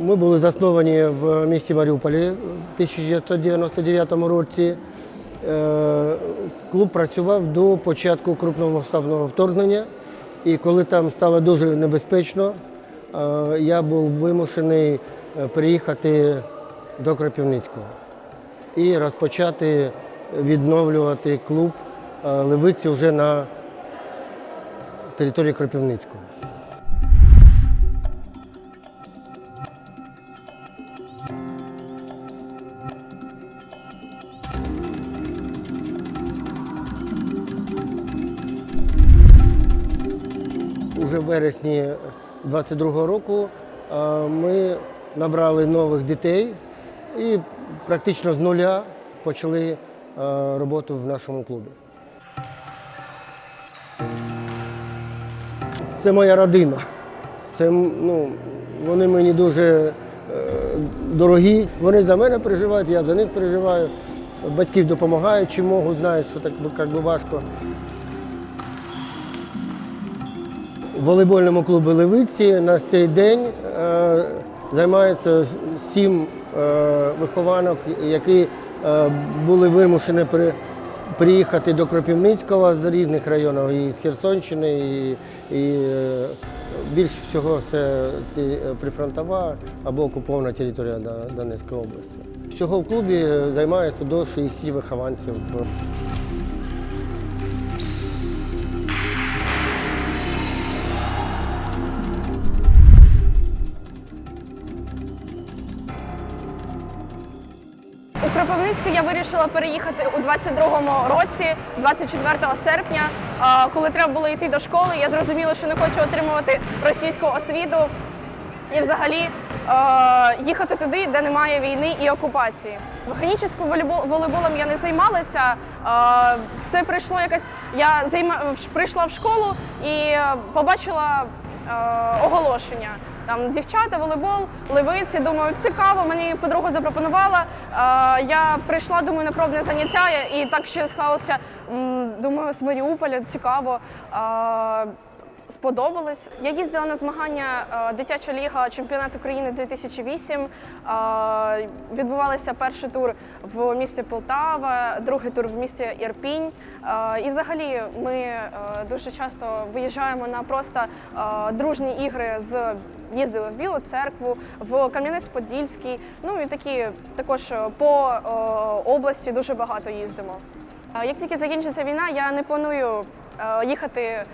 Ми були засновані в місті Маріуполі в 1999 році. Е, Клуб працював до початку крупномасштабного вторгнення. І коли там стало дуже небезпечно, я був вимушений е, переїхати до Кропивницького і розпочати відновлювати клуб е, Левиці вже на території Кропивницького. Уже в вересні 22-го року ми набрали нових дітей і практично з нуля почали роботу в нашому клубі. Це моя родина. Це, ну, вони мені дуже е, дорогі. Вони за мене переживають, я за них переживаю. Батьків допомагають, чи можуть, знають, що так як би важко. Волейбольному клубі Левиці на цей день е, займається сім е, вихованок, які е, були вимушені при, приїхати до Кропивницького з різних районів, і з Херсонщини, і, і е, більш всього це прифронтова або окупована територія Донецької області. Всього в клубі займається до 60 вихованців. У Кропивницьку я вирішила переїхати у 22-му році, 24 серпня, коли треба було йти до школи. Я зрозуміла, що не хочу отримувати російську освіту і взагалі їхати туди, де немає війни і окупації. Механічним волейбол- волейболом я не займалася. Це прийшло якось. Я займа, прийшла в школу і побачила оголошення. Там дівчата, волейбол, левиці. Думаю, цікаво. Мені подруга запропонувала. Е, я прийшла, думаю, на пробне заняття і так ще склалося. Думаю, з Маріуполя цікаво. Сподобалось. Я їздила на змагання е, дитяча ліга чемпіонат України 2008. Е, Відбувалися перший тур в місті Полтава, другий тур в місті Ірпінь. Е, І взагалі ми дуже часто виїжджаємо на просто дружні ігри з їздили в Білу церкву, в Кам'янець-Подільський. Ну і такі також по області дуже багато їздимо. Як тільки закінчиться війна, я не планую їхати е,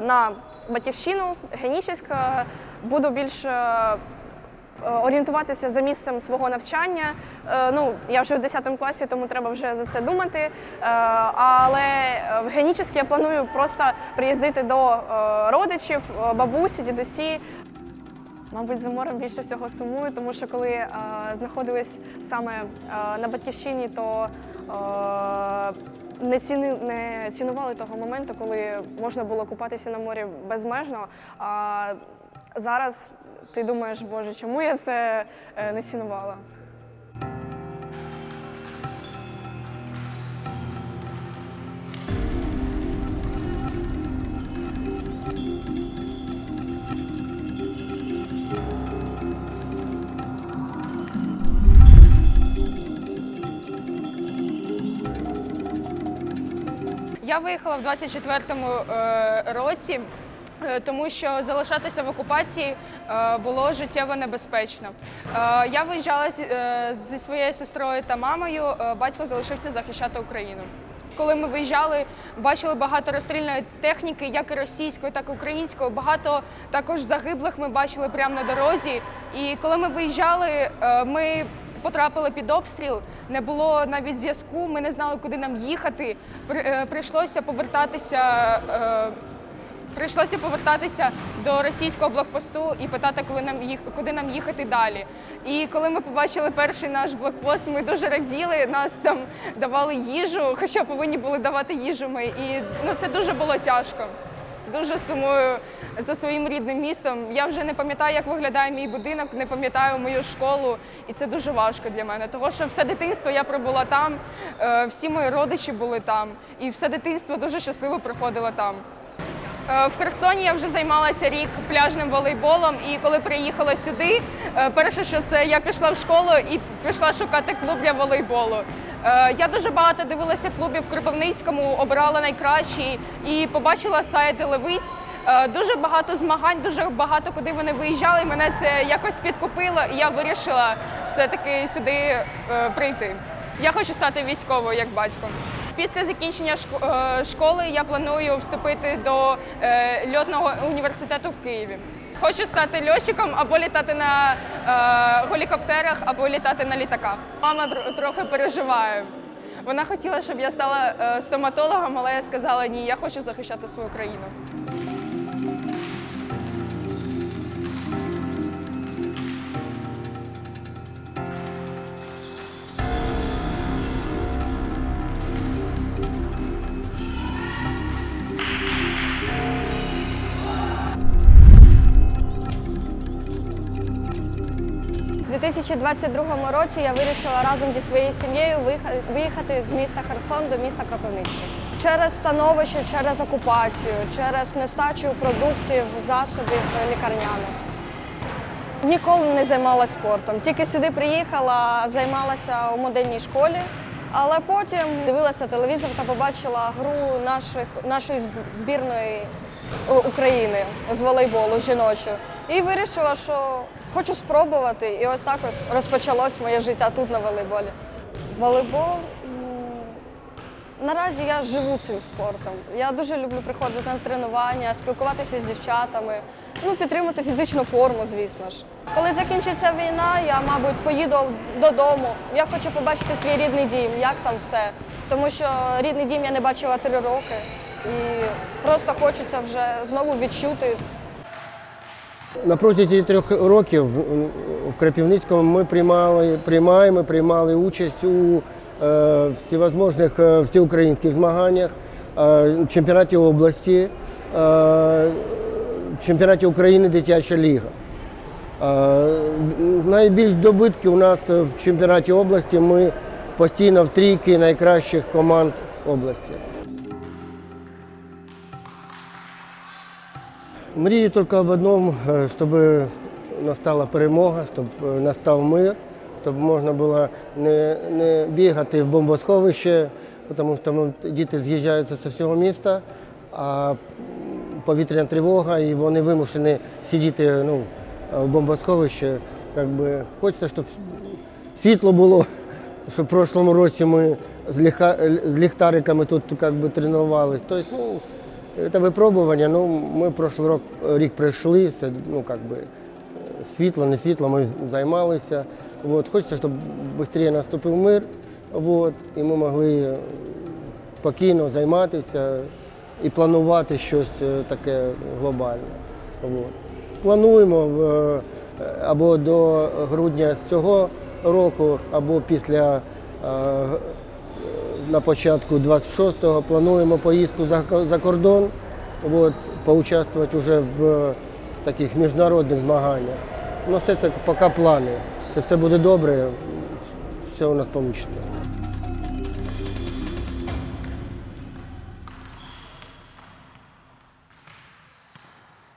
на батьківщину Генічеська. Буду більше е, орієнтуватися за місцем свого навчання. Е, Ну, я вже в 10 класі, тому треба вже за це думати. Е, Але в Генічеськ я планую просто приїздити до е, родичів, е, бабусі, дідусі. Мабуть, за морем більше всього сумую, тому що коли е, знаходились саме е, на батьківщині, то е, не, ціни, не цінували того моменту, коли можна було купатися на морі безмежно. А зараз ти думаєш, боже, чому я це е, не цінувала? Я виїхала в 24-му е, році, е, тому що залишатися в окупації е, було життєво небезпечно. Я виїжджала зі- своєю сестрою та мамою. Батько залишився захищати Україну. Коли ми виїжджали, бачили багато розстрільної техніки, як і російської, так і української. Багато також загиблих ми бачили прямо на дорозі. І коли ми виїжджали, ми потрапили під обстріл, не було навіть зв'язку. Ми не знали, куди нам їхати. Е, Прийшлося повертатися. е, Прийшлося повертатися до російського блокпосту і питати, коли нам їх, куди нам їхати далі. І коли ми побачили перший наш блокпост, ми дуже раділи. Нас там давали їжу, хоча повинні були давати їжу. Ми і ну це дуже було тяжко. Дуже сумую за своїм рідним містом. Я вже не пам'ятаю, як виглядає мій будинок, не пам'ятаю мою школу, і це дуже важко для мене. Того, що все дитинство я пробула там, е, всі мої родичі були там, і все дитинство дуже щасливо проходило там. Е, В Херсоні я вже займалася рік пляжним волейболом, і коли приїхала сюди, е, перше, що це я пішла в школу і пішла шукати клуб для волейболу. Е, Я дуже багато дивилася клубів в Кропивницькому, обирала найкращий і побачила сайт Левиць. Е, Дуже багато змагань, дуже багато куди вони виїжджали. Мене це якось підкупило, і я вирішила все-таки сюди е, прийти. Я хочу стати військовою як батько. Після закінчення школи я планую вступити до льотного університету в Києві. Хочу стати льотчиком або літати на е, гелікоптерах, або літати на літаках. Мама трохи переживає. Вона хотіла, щоб я стала е, стоматологом, але я сказала ні, я хочу захищати свою країну. 2022 році я вирішила разом зі своєю сім'єю виїхати з міста Херсон до міста Кропивницький. Через становище, через окупацію, через нестачу продуктів, засобів лікарняних. Ніколи не займалася спортом. Тільки сюди приїхала, займалася у модельній школі, але потім дивилася телевізор та побачила гру наших, нашої збірної е, України з волейболу жіночої. І вирішила, що хочу спробувати. І ось так ось розпочалось моє життя тут на волейболі. Волейбол Наразі я живу цим спортом. Я дуже люблю приходити на тренування, спілкуватися з дівчатами, ну підтримати фізичну форму, звісно ж. Коли закінчиться війна, я, мабуть, поїду додому. Я хочу побачити свій рідний дім, як там все. Тому що рідний дім я не бачила три роки. І просто хочеться вже знову відчути На протязі трьох років в Крапівницькому ми приймали, приймаємо, приймали участь у е, всевозможних е, всеукраїнських змаганнях, е, чемпіонаті області, е, чемпіонаті України дитяча ліга. Е, найбільш добитки у нас в чемпіонаті області ми постійно в трійки найкращих команд області. Мрію тільки об одному, е, щоб настала перемога, щоб е, настав мир, щоб можна було не, не бігати в бомбосховище, тому що діти з'їжджаються з всього міста, а повітряна тривога, і вони вимушені сидіти ну, в бомбосховищі. Как би, хочеться, щоб світло було, що в прошлому році ми з, ліхтариками тут как би, тренувалися. Тобто, ну, це випробування. Ну, ми прошлий рік, рік пройшли, це, ну, как би, світло, не світло, ми займалися. От, хочеться, щоб швидше наступив мир, от, і ми могли спокійно займатися і планувати щось е, таке глобальне. От. Плануємо або до грудня з цього року, або після е, на початку 26-го плануємо поїздку за, за кордон, от, поучаствувати вже в таких міжнародних змаганнях. Ну, це так поки плани. Все все буде добре, все у нас вийде.